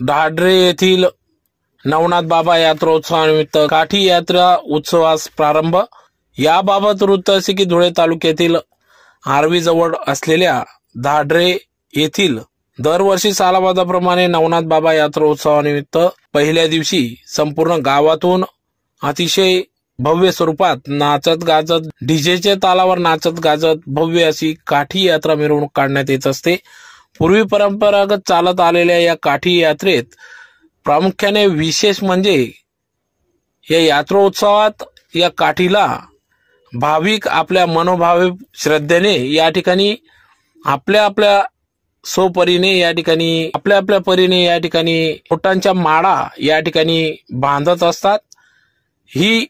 ढाढरे येथील नवनाथ बाबा यात्रोत्सवानिमित्त काठी यात्रा उत्सवास प्रारंभ. याबाबत वृत्त असे की धुळे तालुक्यातील आर्वीजवळ असलेल्या धाडरे येथील दरवर्षी सालाबादाप्रमाणे नवनाथ बाबा यात्रोत्सवानिमित्त पहिल्या दिवशी संपूर्ण गावातून अतिशय भव्य स्वरूपात नाचत गाजत डीजेच्या तालावर नाचत गाजत भव्य अशी काठी यात्रा मिरवणूक काढण्यात येत असते. पूर्वी परंपरागत चालत आलेल्या या काठी यात्रेत प्रामुख्याने विशेष म्हणजे या यात्रोत्सवात या काठीला भाविक आपल्या मनोभावे श्रद्धेने या ठिकाणी आपल्या आपल्या सोपरीने या ठिकाणी आपल्या आपल्या परीने या ठिकाणी फुटांच्या माळा या ठिकाणी बांधत असतात. ही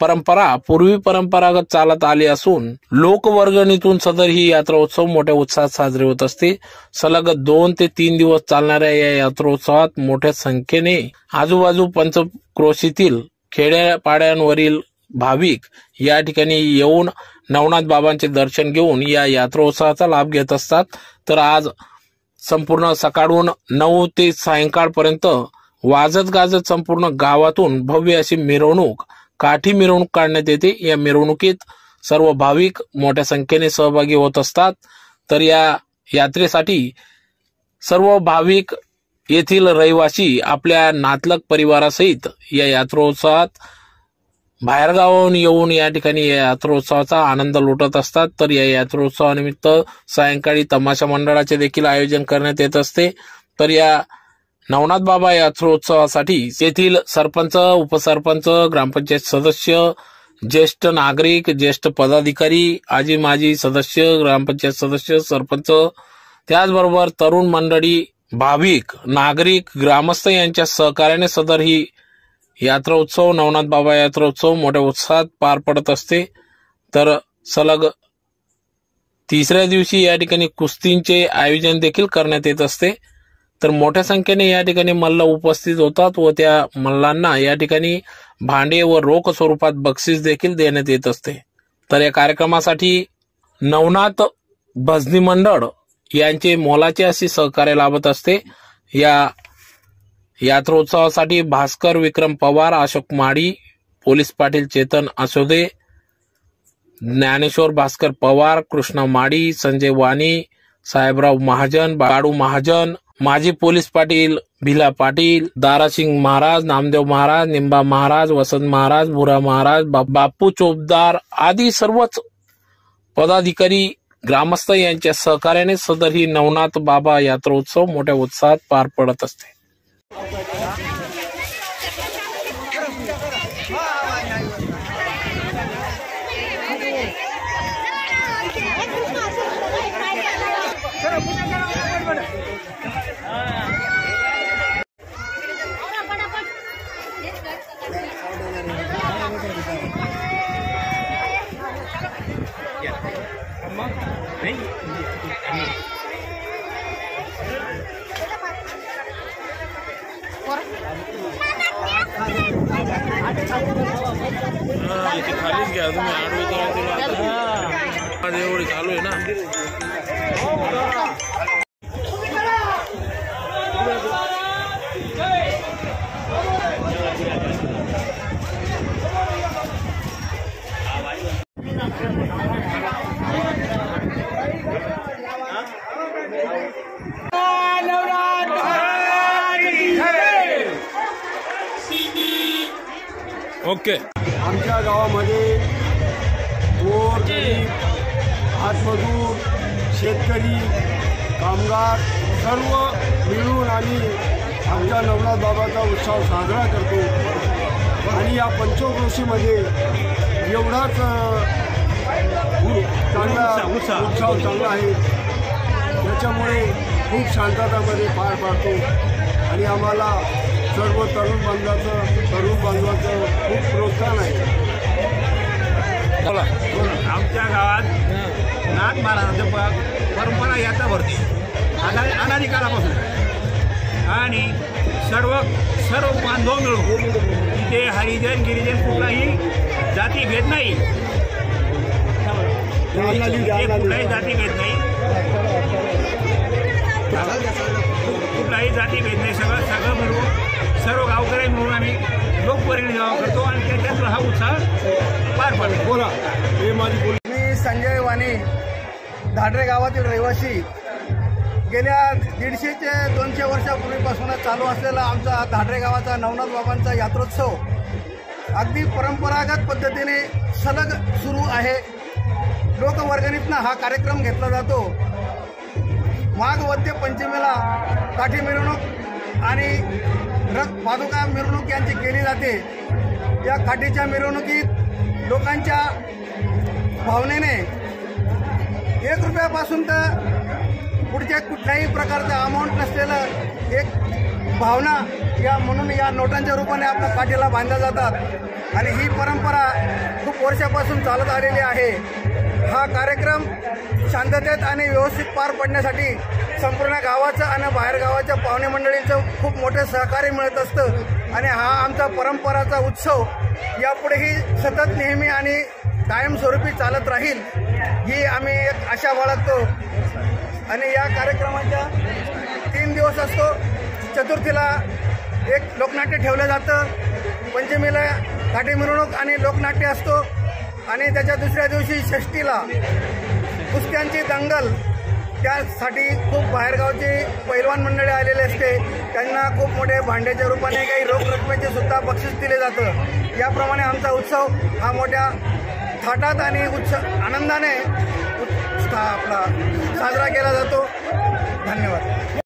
परंपरा पूर्वी परंपरागत चालत आली असून लोकवर्गणीतून सदर ही यात्रोत्सव मोठ्या उत्साहात साजरी होत असते. सलग दोन ते तीन दिवस चालणाऱ्या या यात्रोत्सवात मोठ्या संख्येने आजूबाजू पंचक्रोशीतील खेड्यापाड्यांवरील भाविक या ठिकाणी येऊन नवनाथ बाबांचे दर्शन घेऊन या यात्रोत्सवाचा लाभ घेत असतात. तर आज संपूर्ण सकाळून नऊ ते सायंकाळपर्यंत वाजत गाजत संपूर्ण गावातून भव्य अशी मिरवणूक काठी मिरवणूक काढण्यात येते. या मिरवणुकीत सर्व भाविक मोठ्या संख्येने सहभागी होत असतात. तर या यात्रेसाठी सर्व भाविक येथील रहिवासी आपल्या नातलक परिवारासहित या यात्रोत्सवात बाहेरगावाहून येऊन या ठिकाणी या यात्रोत्सवाचा आनंद लुटत असतात. तर या यात्रोत्सवानिमित्त सायंकाळी तमाशा मंडळाचे देखील आयोजन करण्यात येत असते. तर या नवनाथ बाबा यात्रोत्सवासाठी येथील सरपंच उपसरपंच ग्रामपंचायत सदस्य ज्येष्ठ नागरिक ज्येष्ठ पदाधिकारी आजी माजी सदस्य ग्रामपंचायत सदस्य सरपंच त्याचबरोबर तरुण मंडळी भाविक नागरिक ग्रामस्थ यांच्या सहकार्याने सदर ही यात्रा उत्सव नवनाथ बाबा यात्रा उत्सव मोठ्या उत्साहात पार पडत असते. तर सलग तिसऱ्या दिवशी या ठिकाणी कुस्तींचे आयोजन देखील करण्यात येत असते. तर मोठ्या संख्येने या ठिकाणी मल्ल उपस्थित होतात व त्या मल्लांना या ठिकाणी भांडे व रोख स्वरूपात बक्षीस देखील देण्यात येत असते. तर या कार्यक्रमासाठी नवनाथ भजनी मंडळ यांचे मोलाचे असे सहकार्य लाभत असते. या यात्रोत्सवासाठी भास्कर विक्रम पवार अशोक माडी पोलीस पाटील चेतन असोदे ज्ञानेश्वर भास्कर पवार कृष्णा माडी संजय वाणी साहेबराव महाजन बाळू महाजन माजी पोलीस पाटील भिला पाटील दारासिंग महाराज नामदेव महाराज निंबा महाराज वसंत महाराज बुरा महाराज बा- बापू चोपदार आदी सर्वच पदाधिकारी ग्रामस्थ यांच्या सहकार्याने सदर ही नवनाथ बाबा यात्रोत्सव मोठ्या उत्साहात पार पडत असते. खालीच घ्या तुम्ही आडवी एवढी चालू आहे ना? ओके। आमच्या गावामध्ये गोर गरीब हातमजूर शेतकरी कामगार सर्व मिळून आम्ही आमच्या नवनाथ बाबाचा उत्सव साजरा करतो. आणि या पंचक्रोशीमध्ये एवढाच चांगला उत्सव चांगला आहे. त्याच्यामुळे खूप शांततामध्ये पार पाडतो. आणि आम्हाला सर्व तरुण बांधवाचं तरुण बांधवाचं खूप प्रोत्साहन आहे. बोला. आमच्या गावात नाथ महाराजांचं प- परंपरा यात्रा भरते अना अनादी आणि सर्व सर्व बांधव मिळून तिथे हरिजन गिरिजन कुठलाही जाती भेद नाही. कुठलाही जाती भेद नाही. कुठलाही जाती भेद नाही. सगळं सगळं मिळून सर्व गावकरी मिळून आम्ही लोकपरिणय करतो आणि त्याच्यात हा उत्साह पार पडतो. बोला. हे माझी बोल मी संजय वाणी धाडरे गावातील रहिवासी. गेल्या दीडशे ते दोनशे वर्षापूर्वीपासूनच चालू असलेला आमचा धाडरे गावाचा नवनाथ बाबांचा यात्रोत्सव अगदी परंपरागत पद्धतीने सलग सुरू आहे. लोकवर्गणीतनं हा कार्यक्रम घेतला जातो. माघ वद्य पंचमीला काठी मिरवणूक आणि रथ पादुका मिरवणूक यांची केली जाते. या काठीच्या मिरवणुकीत लोकांच्या भावनेने एक रुपयापासून तर पुढच्या कुठल्याही प्रकारचं अमाऊंट नसलेलं एक भावना या म्हणून या नोटांच्या रूपाने आपल्या काठीला बांधल्या जातात. आणि ही परंपरा खूप वर्षापासून चालत आलेली आहे. हा कार्यक्रम शांततेत आणि व्यवस्थित पार पडण्यासाठी संपूर्ण गावाचं आणि बाहेर गावाच्या पाहुणे मंडळींचं खूप मोठं सहकार्य मिळत असतं. आणि हा आमचा परंपराचा उत्सव यापुढेही सतत नेहमी आणि कायमस्वरूपी चालत राहील ही आम्ही एक आशा बाळगतो. आणि या कार्यक्रमाच्या तीन दिवस असतो. चतुर्थीला एक लोकनाट्य ठेवलं जातं. पंचमीला काठी मिरवणूक आणि लोकनाट्य असतो. आणि त्याच्या दुसऱ्या दिवशी षष्टीला कुस्त्यांची दंगल त्यासाठी खूप बाहेरगावचे पैलवान मंडळी आलेले असते. त्यांना खूप मोठे भांड्याच्या रूपाने काही रोख रकमेचे सुद्धा बक्षीस दिले जातं. याप्रमाणे आमचा उत्सव हा मोठ्या थाटात आणि उत्स आनंदाने आपला साजरा केला जातो. धन्यवाद.